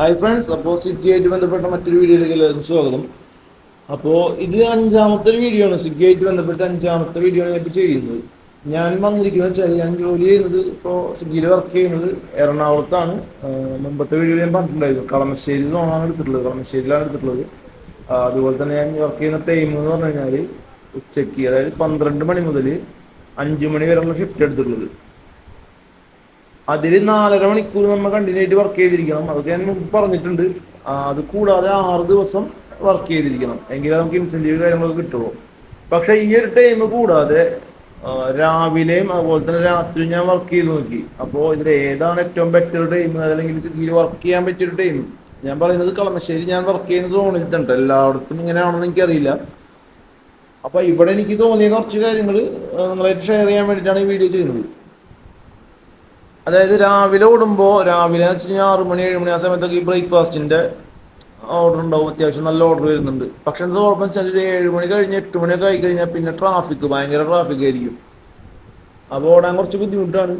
Hi friends അപ്പോൾ സിഗ്ഗിയായിട്ട് ബന്ധപ്പെട്ട മറ്റൊരു വീഡിയോയിലേക്ക് എല്ലാവർക്കും സ്വാഗതം. അപ്പോൾ ഇത് അഞ്ചാമത്തെ വീഡിയോ ആണ്. സ്വിഗ്ഗിയായിട്ട് ബന്ധപ്പെട്ട അഞ്ചാമത്തെ വീഡിയോ ആണ് ഞാൻ ചെയ്യുന്നത്. ഞാൻ വന്നിരിക്കുന്നത് വെച്ചാൽ ഞാൻ ജോലി ചെയ്യുന്നത് ഇപ്പോൾ സ്വിഗ്ഗിയിൽ വർക്ക് ചെയ്യുന്നത് എറണാകുളത്താണ്. മുമ്പത്തെ വീഡിയോയിൽ ഞാൻ പറഞ്ഞിട്ടുണ്ടായിരുന്നു. കളമശ്ശേരി സോണാണ് എടുത്തിട്ടുള്ളത്. കളമശ്ശേരിയിലാണ് എടുത്തിട്ടുള്ളത്. അതുപോലെ തന്നെ ഞാൻ വർക്ക് ചെയ്യുന്ന ടൈം എന്ന് പറഞ്ഞു കഴിഞ്ഞാൽ ഉച്ചയ്ക്ക് അതായത് പന്ത്രണ്ട് മണി മുതൽ അഞ്ച് മണി വരെയുള്ള ഷിഫ്റ്റ് എടുത്തിട്ടുള്ളത്. അതിൽ നാലര മണിക്കൂർ നമ്മൾ കണ്ടിന്യൂ ആയിട്ട് വർക്ക് ചെയ്തിരിക്കണം. അതൊക്കെ ഞാൻ പറഞ്ഞിട്ടുണ്ട്. അത് കൂടാതെ ആറ് ദിവസം വർക്ക് ചെയ്തിരിക്കണം. എങ്കിലേ നമുക്ക് ഇൻസെന്റീവ് കാര്യങ്ങളൊക്കെ കിട്ടുള്ളൂ. പക്ഷേ ഈ ഒരു ടൈം കൂടാതെ രാവിലെയും അതുപോലെ തന്നെ രാത്രി ഞാൻ വർക്ക് ചെയ്ത് നോക്കി. അപ്പോൾ ഇതിൽ ഏതാണ് ഏറ്റവും ബെറ്റർ ടൈം അതല്ലെങ്കിൽ ഇതിൽ വർക്ക് ചെയ്യാൻ പറ്റിയൊരു ടൈം ഞാൻ പറയുന്നത് കളമശ്ശേരി ഞാൻ വർക്ക് ചെയ്യുന്ന സോണിൽ തന്നെ എല്ലായിടത്തും ഇങ്ങനെയാണെന്ന് എനിക്കറിയില്ല. അപ്പോൾ ഇവിടെ എനിക്ക് തോന്നിയ കുറച്ച് കാര്യങ്ങൾ നിങ്ങളായിട്ട് ഷെയർ ചെയ്യാൻ വേണ്ടിയിട്ടാണ് ഈ വീഡിയോ ചെയ്യുന്നത്. അതായത് രാവിലെ ഓടുമ്പോൾ രാവിലെ എന്ന് വെച്ച് കഴിഞ്ഞാൽ ആറ് മണി ഏഴ് മണി ആ സമയത്തൊക്കെ ഈ ബ്രേക്ക്ഫാസ്റ്റിന്റെ ഓർഡർ ഉണ്ടാവും അത്യാവശ്യം നല്ല ഓർഡർ വരുന്നുണ്ട്. പക്ഷെ എന്താ ഓർമ്മ വെച്ചാൽ ഒരു ഏഴ് മണി കഴിഞ്ഞ് എട്ട് മണിയൊക്കെ ആയി കഴിഞ്ഞാൽ പിന്നെ ട്രാഫിക് ഭയങ്കര ട്രാഫിക് ആയിരിക്കും. അപ്പോൾ ഓടാൻ കുറച്ച് ബുദ്ധിമുട്ടാണ്.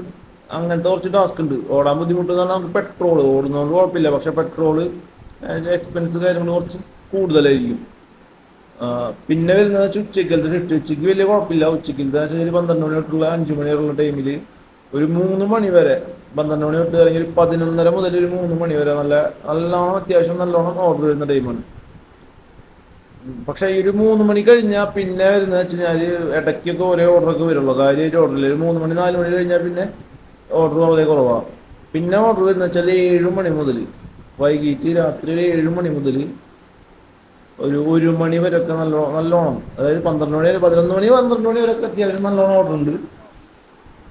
അങ്ങനത്തെ കുറച്ച് ടാസ്ക് ഉണ്ട്. ഓടാൻ ബുദ്ധിമുട്ട് എന്ന് പറഞ്ഞാൽ നമുക്ക് പെട്രോൾ ഓടുന്നതുകൊണ്ട് കുഴപ്പമില്ല. പക്ഷെ പെട്രോൾ എക്സ്പെൻസ് കാര്യങ്ങൾ കുറച്ച് കൂടുതലായിരിക്കും. പിന്നെ വരുന്നത് ഉച്ചയ്ക്കലത്തെ ഷിഫ്റ്റ് ഉച്ചയ്ക്ക് വലിയ കുഴപ്പമില്ല. ഉച്ചക്കലത്തെ വെച്ചാൽ ഒരു പന്ത്രണ്ട് മണി തൊട്ടുള്ള അഞ്ച് മണി വരെയുള്ള ടൈമിൽ ഒരു മൂന്ന് മണി വരെ പന്ത്രണ്ട് മണി തൊട്ട് അല്ലെങ്കിൽ ഒരു പതിനൊന്നര മുതൽ ഒരു മൂന്ന് മണി വരെ നല്ല നല്ലോണം അത്യാവശ്യം നല്ലോണം ഓർഡർ വരുന്ന ടൈമാണ് പക്ഷെ ഈ ഒരു മൂന്ന് മണി കഴിഞ്ഞാൽ പിന്നെ വരുന്നത് വെച്ച് കഴിഞ്ഞാൽ ഇടയ്ക്കൊക്കെ ഒരേ ഓർഡറൊക്കെ വരുള്ളൂ. കാര്യമായിട്ട് ഓർഡറില്ല ഒരു മൂന്ന് മണി നാല് മണി കഴിഞ്ഞാൽ പിന്നെ ഓർഡർ വളരെ കുറവാണ് പിന്നെ ഓർഡർ വരുന്നത് വെച്ചാൽ ഏഴ് മണി മുതൽ വൈകിട്ട് രാത്രി ഒരു ഏഴ് മണി മുതൽ ഒരു ഒരു മണി വരെയൊക്കെ നല്ലോണം നല്ലോണം. അതായത് പന്ത്രണ്ട് മണി വരെ പതിനൊന്ന് മണി പന്ത്രണ്ട് മണി വരെയൊക്കെ അത്യാവശ്യം നല്ലോണം ഓർഡർ ഉണ്ട്.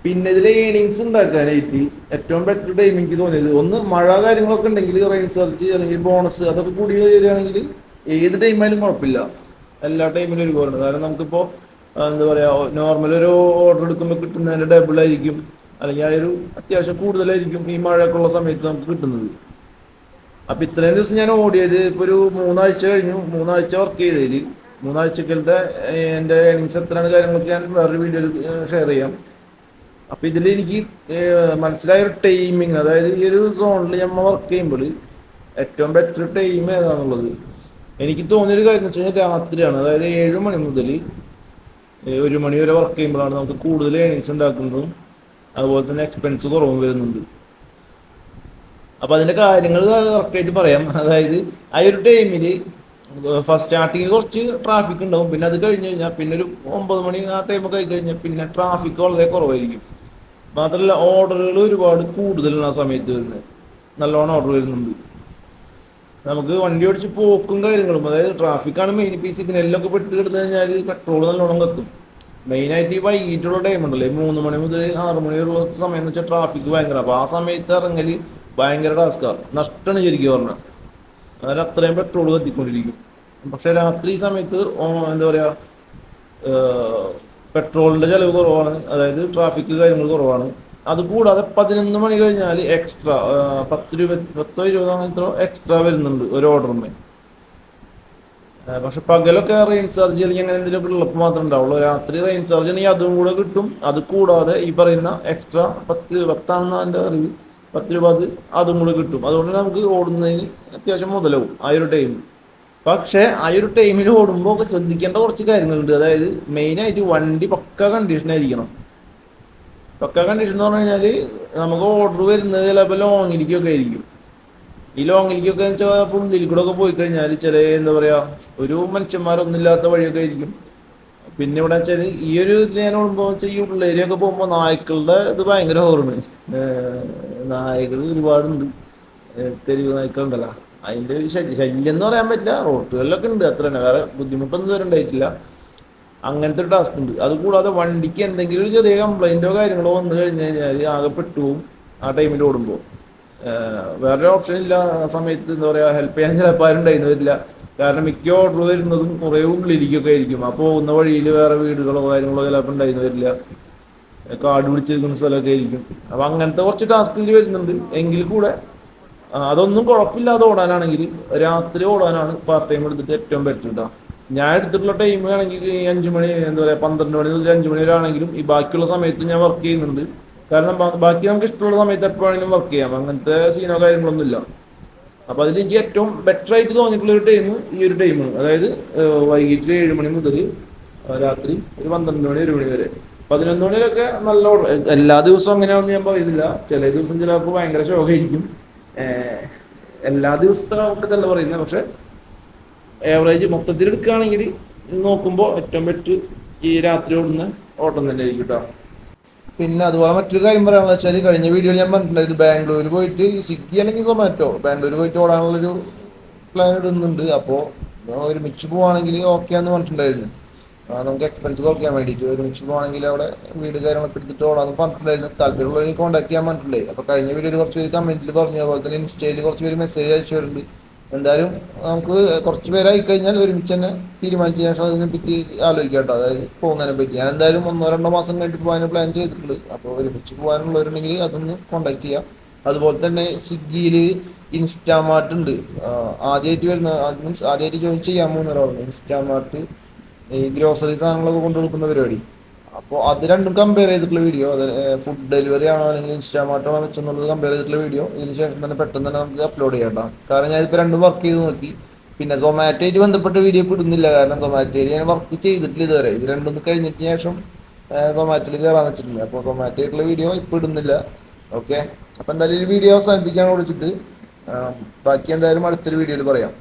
പിന്നെ ഇതിൽ ഏണിങ്സ് ഉണ്ടാക്കാനായിട്ട് ഏറ്റവും ബെറ്റർ ടൈം എനിക്ക് തോന്നിയത് ഒന്ന് മഴ കാര്യങ്ങളൊക്കെ ഉണ്ടെങ്കിൽ റെയിൻ സെർച്ച് അല്ലെങ്കിൽ ബോണസ് അതൊക്കെ കൂടി വരികയാണെങ്കിൽ ഏത് ടൈമായാലും കുഴപ്പമില്ല. എല്ലാ ടൈമിലും ഒരുപോലെ കാരണം നമുക്കിപ്പോൾ എന്താ പറയുക നോർമൽ ഒരു ഓർഡർ എടുക്കുമ്പോൾ കിട്ടുന്നതിന്റെ ഡബിൾ ആയിരിക്കും. അല്ലെങ്കിൽ ആ ഒരു അത്യാവശ്യം കൂടുതലായിരിക്കും ഈ മഴയൊക്കെ ഉള്ള സമയത്ത് നമുക്ക് കിട്ടുന്നത്. അപ്പം ഇത്രയും ദിവസം ഞാൻ ഓടിയത് ഇപ്പോൾ ഒരു മൂന്നാഴ്ച കഴിഞ്ഞു. മൂന്നാഴ്ച വർക്ക് ചെയ്തതിൽ മൂന്നാഴ്ചക്കലത്തെ എന്റെ ഏണിങ്സ് എത്രയാണ് കാര്യങ്ങളൊക്കെ ഞാൻ വേറൊരു വീഡിയോയിൽ ഷെയർ ചെയ്യാം. അപ്പൊ ഇതിൽ എനിക്ക് മനസ്സിലായ ഒരു ടൈമിങ് അതായത് ഈ ഒരു സോണിൽ നമ്മൾ വർക്ക് ചെയ്യുമ്പോൾ ഏറ്റവും ബെറ്റർ ടൈം ഏതാന്നുള്ളത് എനിക്ക് തോന്നിയൊരു കാര്യം എന്ന് വെച്ചാൽ രാത്രിയാണ്. അതായത് ഏഴ് മണി മുതൽ ഒരു മണി വരെ വർക്ക് ചെയ്യുമ്പോഴാണ് നമുക്ക് കൂടുതൽ ഏണിങ്സ് ഉണ്ടാക്കുന്നതും അതുപോലെ തന്നെ എക്സ്പെൻസ് കുറവും വരുന്നുണ്ട്. അപ്പൊ അതിന്റെ കാര്യങ്ങൾ കറക്റ്റായിട്ട് പറയാം. അതായത് ആ ഒരു ടൈമിൽ ഫസ്റ്റ് സ്റ്റാർട്ടിങ് കുറച്ച് ട്രാഫിക് ഉണ്ടാവും. പിന്നെ അത് കഴിഞ്ഞ് കഴിഞ്ഞാൽ പിന്നെ ഒരു ഒമ്പത് മണി ആ ടൈമൊക്കെ ആയി കഴിഞ്ഞാൽ പിന്നെ ട്രാഫിക് വളരെ കുറവായിരിക്കും. മാത്രമല്ല ഓർഡറുകൾ ഒരുപാട് കൂടുതലാണ് ആ സമയത്ത് വരുന്നത്. നല്ലോണം ഓർഡർ വരുന്നുണ്ട്. നമുക്ക് വണ്ടി ഓടിച്ച് പോക്കും കാര്യങ്ങളും അതായത് ട്രാഫിക്കാണ് മെയിൻ ഇപ്പം ഈ സിഗ്നലിലൊക്കെ പെട്ട് കിടന്നു കഴിഞ്ഞാൽ പെട്രോൾ നല്ലോണം കത്തും. മെയിനായിട്ട് ഈ വൈകിട്ടുള്ള ടൈം ഉണ്ടല്ലേ മൂന്ന് മണി മുതൽ ആറ് മണി വരെയുള്ള സമയം എന്ന് വെച്ചാൽ ട്രാഫിക് ഭയങ്കര. അപ്പോൾ ആ സമയത്ത് ഇറങ്ങൽ ഭയങ്കര ടാസ്ക്കാണ് നഷ്ടമാണ് ശരിക്കും പറഞ്ഞാൽ അതായത് അത്രയും പെട്രോൾ കത്തിക്കൊണ്ടിരിക്കും. പക്ഷെ രാത്രി സമയത്ത് എന്താ പറയുക പെട്രോളിന്റെ ചിലവ് കുറവാണ് അതായത് ട്രാഫിക് കാര്യങ്ങൾ കുറവാണ്. അതുകൂടാതെ പതിനൊന്ന് മണി കഴിഞ്ഞാൽ എക്സ്ട്രാ പത്ത് രൂപ പത്തോ ഇരുപതോ അങ്ങനത്തെ എക്സ്ട്രാ വരുന്നുണ്ട് ഒരു ഓർഡറിന് പക്ഷെ പകലൊക്കെ റെയിൻ ചാർജ് അല്ലെങ്കിൽ അങ്ങനെ എന്തെങ്കിലും ഉള്ളപ്പോൾ മാത്രമേ ഉണ്ടാവുള്ളൂ. രാത്രി റെയിൻ ചാർജ് ആണെങ്കിൽ അതും കൂടെ കിട്ടും. അത് കൂടാതെ ഈ പറയുന്ന എക്സ്ട്രാ പത്ത് പത്താണെന്ന് എന്റെ അറിവ്. പത്ത് രൂപ അത് അതും കൂടെ കിട്ടും. അതുകൊണ്ട് നമുക്ക് ഓടുന്നതിന് അത്യാവശ്യം മുതലാവും ആ ഒരു ടൈം പക്ഷേ ആ ഒരു ടൈമിൽ ഓടുമ്പോൾ ഒക്കെ ശ്രദ്ധിക്കേണ്ട കുറച്ച് കാര്യങ്ങളുണ്ട്. അതായത് മെയിൻ ആയിട്ട് വണ്ടി പക്ക കണ്ടീഷൻ ആയിരിക്കണം. പക്ക കണ്ടീഷൻ എന്ന് പറഞ്ഞു കഴിഞ്ഞാൽ നമുക്ക് ഓർഡർ വരുന്നത് ചിലപ്പോൾ ലോങ്ങിലേക്കൊക്കെ ആയിരിക്കും. ഈ ലോങ്ങിലേക്കൊക്കെ വെച്ചാൽ ഉള്ളിൽ കൂടെ ഒക്കെ പോയി കഴിഞ്ഞാൽ ചില എന്താ പറയാ ഒരു മനുഷ്യന്മാരൊന്നുമില്ലാത്ത വഴിയൊക്കെ ആയിരിക്കും. പിന്നെ ഇവിടെ വെച്ചാൽ ഈ ഒരു ഞാൻ ഓടുമ്പോൾ ഈ ഉള്ളേരിയൊക്കെ പോകുമ്പോൾ നായ്ക്കളുടെ ഇത് ഭയങ്കര ഹോറാണ് നായകൾ ഒരുപാടുണ്ട്. തെരുവ് നായ്ക്കളുണ്ടല്ലോ. അതിന്റെ ഒരു ശല്യം എന്ന് പറയാൻ പറ്റില്ല. റോട്ടുകളിലൊക്കെ ഉണ്ട് അത്ര തന്നെ. വേറെ ബുദ്ധിമുട്ടൊന്നും ഇതുവരെ ഉണ്ടായിട്ടില്ല. അങ്ങനത്തെ ഒരു ടാസ്ക് ഉണ്ട്. അതുകൂടാതെ വണ്ടിക്ക് എന്തെങ്കിലും ഒരു ചെറിയ കംപ്ലൈന്റോ കാര്യങ്ങളോ വന്നു കഴിഞ്ഞു കഴിഞ്ഞാൽ ആകെ പെട്ടുപോകും ആ ടൈമിൽ ഓടുമ്പോൾ വേറൊരു ഓപ്ഷൻ ഇല്ല. ആ സമയത്ത് എന്താ പറയാ ഹെൽപ്പ് ചെയ്യാൻ ചിലപ്പോൾ ആരും ഉണ്ടായിരുന്നു വരില്ല. കാരണം മിക്ക ഓർഡർ വരുന്നതും കുറേ ഉള്ളിലേക്കൊക്കെ ആയിരിക്കും. ആ പോകുന്ന വഴിയിൽ വേറെ വീടുകളോ കാര്യങ്ങളോ ചിലപ്പോൾ ഉണ്ടായിരുന്നു വരില്ല. കാട് പിടിച്ചിരിക്കുന്ന സ്ഥലമൊക്കെ ആയിരിക്കും. അപ്പൊ അങ്ങനത്തെ കുറച്ച് ടാസ്ക് ഇതിൽ വരുന്നുണ്ട്. എങ്കിൽ കൂടെ അതൊന്നും കുഴപ്പമില്ലാതെ ഓടാനാണെങ്കിൽ രാത്രി ഓടാനാണ് പാർട്ട് ടൈം എടുത്തിട്ട് ഏറ്റവും ബെറ്റർ കിട്ടുക ഞാൻ എടുത്തിട്ടുള്ള ടൈം ആണെങ്കിൽ ഈ അഞ്ചു മണി എന്താ പറയുക പന്ത്രണ്ട് മണി മുതൽ അഞ്ചു മണി വരെ ആണെങ്കിലും ഈ ബാക്കിയുള്ള സമയത്ത് ഞാൻ വർക്ക് ചെയ്യുന്നുണ്ട്. കാരണം ബാക്കി നമുക്ക് ഇഷ്ടമുള്ള സമയത്ത് എപ്പോഴാണെങ്കിലും വർക്ക് ചെയ്യാം. അങ്ങനത്തെ സീനോ കാര്യങ്ങളൊന്നും ഇല്ല. അപ്പൊ അതിൽ എനിക്ക് ഏറ്റവും ബെറ്റർ ആയിട്ട് തോന്നിയിട്ടുള്ള ഒരു ടൈം ഈ ഒരു ടൈമാണ് അതായത് വൈകിട്ട് ഏഴ് മണി മുതൽ രാത്രി ഒരു പന്ത്രണ്ട് മണി ഒരു മണി വരെ. പതിനൊന്ന് മണിവരെയൊക്കെ നല്ല എല്ലാ ദിവസവും അങ്ങനെയാണെന്ന് ഞാൻ പറയുന്നില്ല. ചില ദിവസം ചിലപ്പോൾ ഭയങ്കര ശോകമായിരിക്കും. എല്ലാ ദിവസത്തെ ഉണ്ടെന്നല്ല പറയുന്നത് പക്ഷെ ഏവറേജ് മൊത്തത്തിൽ എടുക്കുകയാണെങ്കിൽ നോക്കുമ്പോൾ ഏറ്റവും ബെറ്റ് ഈ രാത്രി ഓടുന്ന ഓട്ടം തന്നെ ആയിരിക്കും കേട്ടോ പിന്നെ അതുപോലെ മറ്റൊരു കാര്യം പറയാനുള്ള വെച്ചാൽ കഴിഞ്ഞ വീഡിയോയിൽ ഞാൻ പറഞ്ഞിട്ടുണ്ടായിരുന്നു ബാംഗ്ലൂർ പോയിട്ട് സ്വിഗ്ഗി അല്ലെങ്കിൽ സൊമാറ്റോ ബാംഗ്ലൂർ പോയിട്ട് ഓടാനുള്ളൊരു പ്ലാൻ ഇടുന്നുണ്ട്. അപ്പോൾ ഒരുമിച്ച് പോവാണെങ്കിൽ ഓക്കെ എന്ന് പറഞ്ഞിട്ടുണ്ടായിരുന്നു. നമുക്ക് എക്സ്പെൻസ് കുറയ്ക്കാൻ വേണ്ടിയിട്ട് ഒരുമിച്ച് പോകണമെങ്കിൽ അവിടെ വീട് കാര്യങ്ങളൊക്കെ എടുത്തിട്ട് ഓടാന്ന് പറഞ്ഞിട്ടുണ്ടായിരുന്നു. താല്പര്യമുള്ളവരെ കോൺടാക്ട് ചെയ്യാൻ പറഞ്ഞിട്ടുണ്ടായി. അപ്പോൾ കഴിഞ്ഞ വീഡിയോയിൽ കുറച്ച് പേര് കമന്റിൽ പറഞ്ഞു. അതുപോലെ തന്നെ ഇൻസ്റ്റയിൽ കുറച്ച് പേര് മെസ്സേജ് അയച്ചു വരുന്നുണ്ട്. എന്തായാലും നമുക്ക് കുറച്ച് പേരായി കഴിഞ്ഞാൽ ഒരുമിച്ച് തന്നെ തീരുമാനിച്ച ശേഷം അതിനെ പറ്റി ആലോചിക്കാം കേട്ടോ. അതായത് പോകുന്നതിനെ പറ്റി. ഞാൻ എന്തായാലും ഒന്നോ രണ്ടോ മാസം കഴിഞ്ഞിട്ട് പോകാൻ പ്ലാൻ ചെയ്തിട്ടുണ്ട് അപ്പോൾ ഒരുമിച്ച് പോകാനുള്ളവരുണ്ടെങ്കിൽ അതൊന്ന് കോൺടാക്ട് ചെയ്യാം. അതുപോലെ തന്നെ സ്വിഗ്ഗിയിൽ ഇൻസ്റ്റാമാർട്ട് ഉണ്ട്. ആദ്യമായിട്ട് വരുന്ന മീൻസ് ആദ്യമായിട്ട് ജോയിൻ ചെയ്യാൻ പോകുന്നവരാണ്. ഇൻസ്റ്റാമാർട്ട് ഈ ഗ്രോസറി സാധനങ്ങളൊക്കെ കൊണ്ടു കൊടുക്കുന്ന പരിപാടി. അപ്പോൾ അത് രണ്ടും കമ്പയർ ചെയ്തിട്ടുള്ള വീഡിയോ അത് ഫുഡ് ഡെലിവറി ആണോ അല്ലെങ്കിൽ ഇൻസ്റ്റാമാർട്ട് ആണോ വെച്ചെന്നുള്ളത് കമ്പയർ ചെയ്തിട്ടുള്ള വീഡിയോ ഇതിന് ശേഷം തന്നെ പെട്ടെന്ന് തന്നെ നമുക്ക് അപ്ലോഡ് ചെയ്യാം കാരണം ഞാൻ ഇപ്പോൾ രണ്ടും വർക്ക് ചെയ്ത് നോക്കി. പിന്നെ സൊമാറ്റോ ആയിട്ട് ബന്ധപ്പെട്ട വീഡിയോ ഇടുന്നില്ല. കാരണം സൊമാറ്റോയിൽ ഞാൻ വർക്ക് ചെയ്തിട്ടില്ല ഇതുവരെ. ഇത് രണ്ടും കഴിഞ്ഞിട്ട് ശേഷം സൊമാറ്റോയിൽ കയറാന്ന് വെച്ചിട്ടുണ്ട് അപ്പോൾ സൊമാറ്റോ ആയിട്ടുള്ള വീഡിയോ ഇപ്പോൾ ഇടുന്നില്ല. ഓക്കെ അപ്പോൾ എന്തായാലും ഈ വീഡിയോ അവസാനിപ്പിക്കാൻ വിളിച്ചിട്ട് ബാക്കി എന്തായാലും അടുത്തൊരു വീഡിയോയിൽ പറയാം.